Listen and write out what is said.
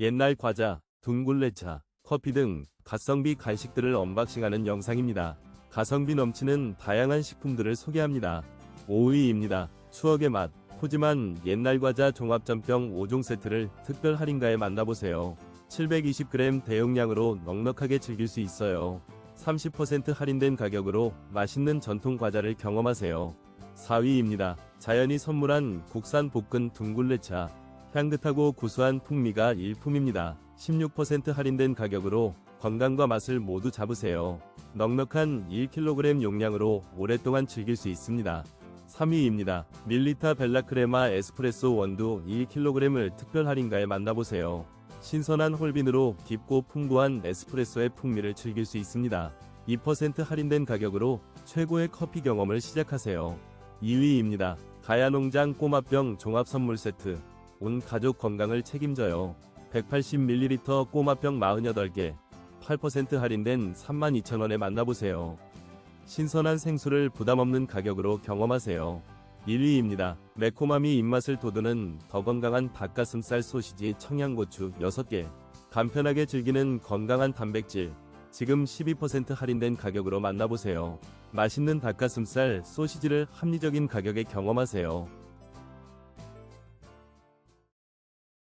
옛날 과자, 둥굴레차, 커피 등 가성비 간식들을 언박싱하는 영상입니다. 가성비 넘치는 다양한 식품들을 소개합니다. 5위입니다. 추억의 맛. 푸짐한 옛날 과자 종합전병 5종 세트를 특별 할인가에 만나보세요. 720g 대용량으로 넉넉하게 즐길 수 있어요. 30% 할인된 가격으로 맛있는 전통 과자를 경험하세요. 4위입니다. 자연이 선물한 국산 볶은 둥굴레차. 향긋하고 구수한 풍미가 일품입니다. 16% 할인된 가격으로 건강과 맛을 모두 잡으세요. 넉넉한 1kg 용량으로 오랫동안 즐길 수 있습니다. 3위입니다. 밀리타 벨라크레마 에스프레소 원두 1kg을 특별 할인가에 만나보세요. 신선한 홀빈으로 깊고 풍부한 에스프레소의 풍미를 즐길 수 있습니다. 2% 할인된 가격으로 최고의 커피 경험을 시작하세요. 2위입니다. 가야농장 꼬마병 종합 선물 세트. 온 가족 건강을 책임져요. 180ml 꼬마병 48개. 8% 할인된 32,000원에 만나보세요. 신선한 생수를 부담없는 가격으로 경험하세요. 1위입니다. 매콤함이 입맛을 돋우는 더 건강한 닭가슴살 소시지 청양고추 6개. 간편하게 즐기는 건강한 단백질. 지금 12% 할인된 가격으로 만나보세요. 맛있는 닭가슴살 소시지를 합리적인 가격에 경험하세요.